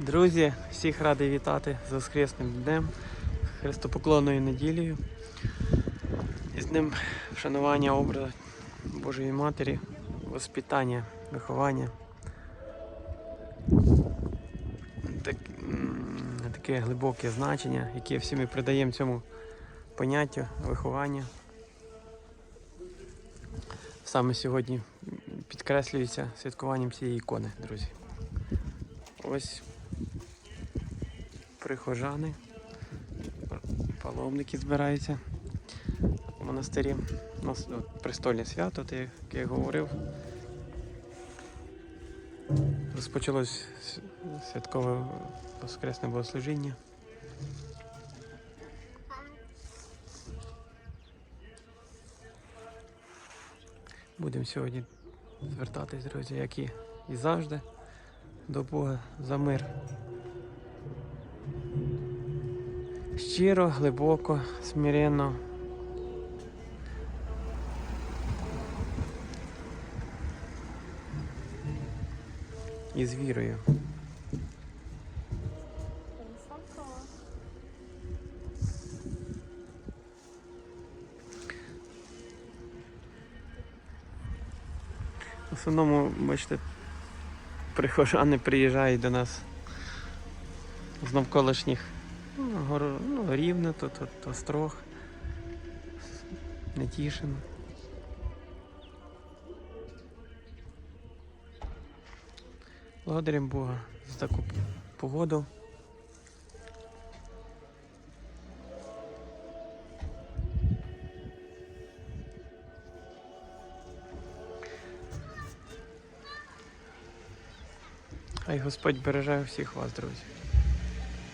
Друзі, всіх радий вітати з Воскресним днем, Христопоклонною неділею. І з ним вшанування образу Божої Матері, воспитання, виховання. Так, таке глибоке значення, яке всі ми придаємо цьому поняттю виховання. Саме сьогодні підкреслюється святкуванням цієї ікони, друзі. Ось прихожани, паломники збираються в монастирі. У нас от, престольне свято, те, як я говорив. Розпочалось святкове воскресне богослужіння. Будемо сьогодні звертатись, друзі, як і, і завжди, до Бога за мир. Щиро, глибоко, смиренно. І з вірою. В основному, бачите, прихожани приїжджають до нас з навколишніх ну, ну, рівне, то, то, то строг, Нетішин. Благодарим Бога за таку погоду. Хай Господь береже всіх вас, друзі.